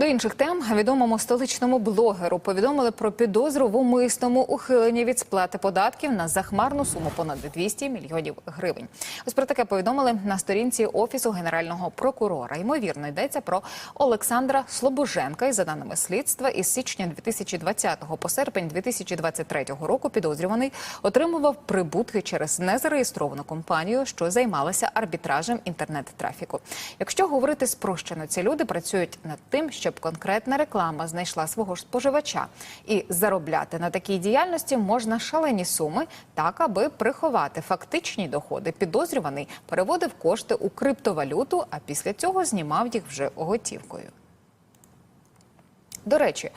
До інших тем відомому столичному блогеру повідомили про підозру в умисному ухиленні від сплати податків на захмарну суму понад 200 мільйонів гривень. Ось про таке повідомили на сторінці офісу генерального прокурора. Ймовірно, йдеться про Олександра Слобоженка. І за даними слідства, із січня 2020 по серпень 2023 року підозрюваний отримував прибутки через незареєстровану компанію, що займалася арбітражем інтернет-трафіку. Якщо говорити спрощено, ці люди працюють над тим, щоб конкретна реклама знайшла свого споживача. І заробляти на такій діяльності можна шалені суми, так аби приховати фактичні доходи. Підозрюваний переводив кошти у криптовалюту, а після цього знімав їх вже готівкою. До речі,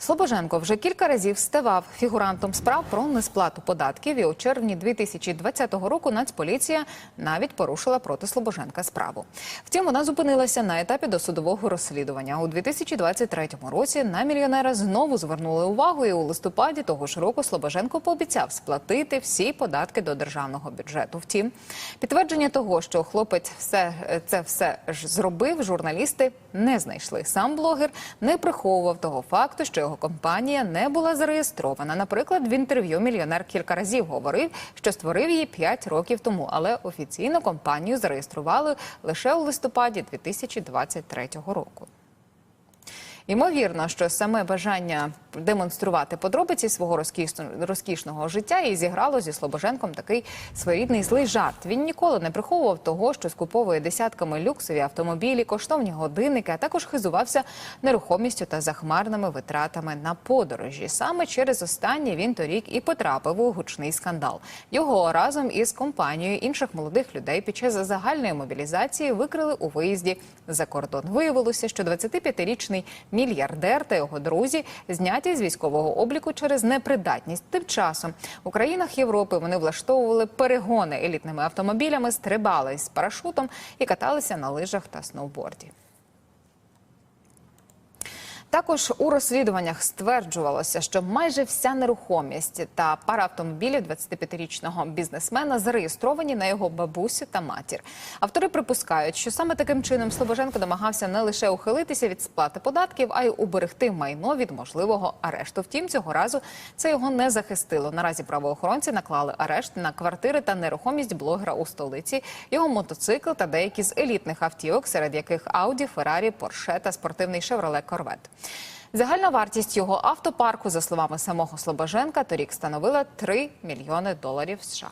Слобоженко вже кілька разів ставав фігурантом справ про несплату податків. І у червні 2020 року Нацполіція навіть порушила проти Слобоженка справу. Втім, вона зупинилася на етапі досудового розслідування. У 2023 році на мільйонера знову звернули увагу, і у листопаді того ж року Слобоженко пообіцяв сплатити всі податки до державного бюджету. Втім, підтвердження того, що хлопець все це все ж зробив, журналісти не знайшли. Сам блогер не приховував того факту, що його компанія не була зареєстрована. Наприклад, в інтерв'ю мільйонер кілька разів говорив, що створив її 5 років тому, але офіційно компанію зареєстрували лише у листопаді 2023 року. Ймовірно, що саме бажання демонструвати подробиці свого розкішного, життя і зіграло зі Слобоженком такий своєрідний злий жарт. Він ніколи не приховував того, що скуповує десятками люксові автомобілі, коштовні годинники, а також хизувався нерухомістю та захмарними витратами на подорожі. Саме через останнє він торік і потрапив у гучний скандал. Його разом із компанією інших молодих людей під час загальної мобілізації викрили у виїзді за кордон. Виявилося, що 25-річний мільярдер та його друзі зняті з військового обліку через непридатність. Тим часом у країнах Європи вони влаштовували перегони елітними автомобілями, стрибали з парашутом і каталися на лижах та сноуборді. Також у розслідуваннях стверджувалося, що майже вся нерухомість та пара автомобілів 25-річного бізнесмена зареєстровані на його бабусю та матір. Автори припускають, що саме таким чином Слобоженко намагався не лише ухилитися від сплати податків, а й уберегти майно від можливого арешту. Втім, цього разу це його не захистило. Наразі правоохоронці наклали арешт на квартири та нерухомість блогера у столиці, його мотоцикл та деякі з елітних автівок, серед яких Ауді, Феррарі, Порше та спортивний Шевроле Корвет. Загальна вартість його автопарку, за словами самого Слобоженка, торік становила 3 мільйони доларів США.